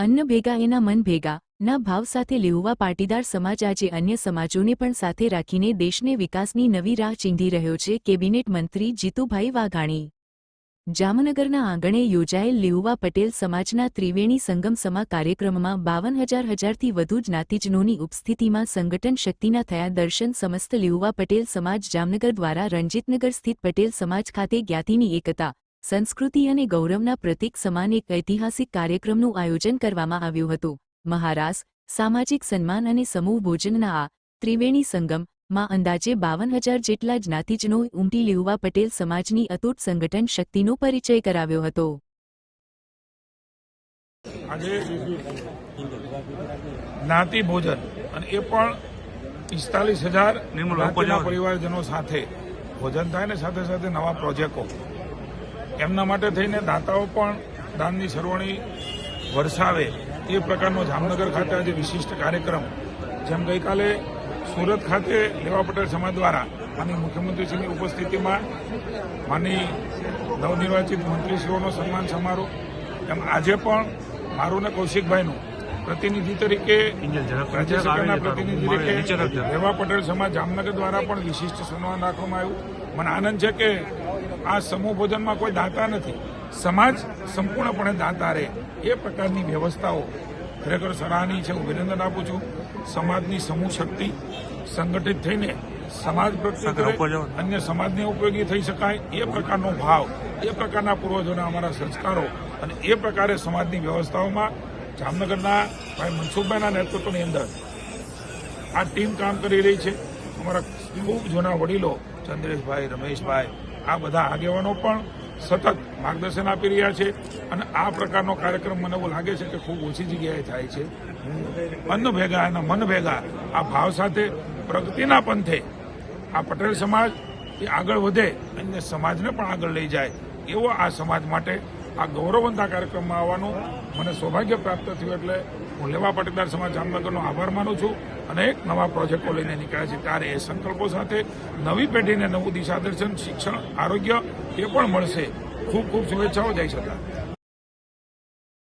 અન્ન ભેગા એના મન ભેગા, ના ભાવ સાથે લેહુવા પાટીદાર સમાજ આજે અન્ય સમાજોને પણ સાથે રાખીને દેશને વિકાસની નવી રાહ ચીંધી રહ્યો છે, કેબિનેટ મંત્રી જીતુભાઈ વાઘાણી. જામનગરના આંગણે યોજાયેલ લેઉવા પટેલ સમાજના ત્રિવેણી સંગમ સમા કાર્યક્રમમાં બાવન હજાર હજારથી વધુ જ્ઞાતિજનોની ઉપસ્થિતિમાં સંગઠન શક્તિના થયા દર્શન સમસ્ત લેઉવા પટેલ સમાજ જામનગર દ્વારા રણજીતનગર સ્થિત પટેલ સમાજ ખાતે જ્ઞાતિની એકતા સંસ્કૃતિ અને ગૌરવના પ્રતીક સમાન એક ઐતિહાસિક કાર્યક્રમનું આયોજન કરવામાં આવ્યું હતું. મહારાસ સામાજિક સન્માન અને સમૂહ ભોજનના આ ત્રિવેણી સંગમમાં અંદાજે બાવન હજાર જેટલા જ્ઞાતિજનો ઉમટી લેઉવા પટેલ સમાજની અતૂટ સંગઠન શક્તિનો પરિચય કરાવ્યો હતો. આજે જ્ઞાતિ ભોજન અને એ પણ પિસ્તાલીસ હજાર પરિવારજનો સાથે ભોજન થાય ને સાથે સાથે નવા પ્રોજેક્ટો. એમના માટે થઈને દાતાઓ પણ દાનની સરવણી વરસાવે એ પ્રકારનો જામનગર ખાતે આજે વિશિષ્ટ કાર્યક્રમ. જેમ ગઈકાલે સુરત ખાતે લેવા પટેલ સમાજ દ્વારા માની મુખ્યમંત્રીશ્રીની ઉપસ્થિતિમાં માની નવનિર્વાચિત મંત્રીશ્રીઓનો સન્માન સમારોહ. એમ આજે પણ મારું ને કૌશિકભાઈનું પ્રતિનિધિ તરીકે પ્રતિનિધિ તરીકે. લેવા પટેલ સમાજ જામનગર દ્વારા પણ વિશિષ્ટ સન્માન રાખવામાં આવ્યું. મને આનંદ છે કે આ સમૂહ ભોજનમાં કોઈ દાતા નથી. સમાજ સંપૂર્ણપણે દાતા રહે. એ પ્રકારની વ્યવસ્થાઓ ખરેખર સરાહનીય છે. હું અભિનંદન આપું છું. સમાજની સમૂહ શક્તિ સંગઠિત થઈને સમાજ અન્ય સમાજને ઉપયોગી થઈ શકાય. એ પ્રકારનો ભાવ એ પ્રકારના પૂર્વજોના અમારા સંસ્કારો અને એ પ્રકારે સમાજની વ્યવસ્થાઓમાં જામનગરના ભાઈ મનસુખભાઈના નેતૃત્વની અંદર આ ટીમ કામ કરી રહી છે. અમારા ખૂબ જૂના વડીલો ચંદ્રેશભાઈ રમેશભાઈ આ બધા આગેવાનો પણ સતત માર્ગદર્શન આપી રહ્યા છે અને આ પ્રકારનો કાર્યક્રમ મને એવું લાગે છે કે ખૂબ ઓછી જગ્યાએ થાય છે. અન્ન ભેગા અને મન ભેગા આ ભાવ સાથે પ્રગતિના પંથે આ પટેલ સમાજ એ આગળ વધે અને સમાજને પણ આગળ લઈ જાય એવો આ સમાજ માટે આ ગૌરવવંતા કાર્યક્રમમાં આવવાનું મને સૌભાગ્ય પ્રાપ્ત થયું એટલે હું લેવા પાટીદાર સમાજ જામનગરનો આભાર માનું છું અને એક નવા પ્રોજેક્ટો લઈને નીકળ્યા છે. ત્યારે એ સંકલ્પો સાથે નવી પેઢીને નવું દિશાદર્શન, શિક્ષણ, આરોગ્ય એ પણ મળશે. ખૂબ ખૂબ શુભેચ્છાઓ. જઈ સરકાર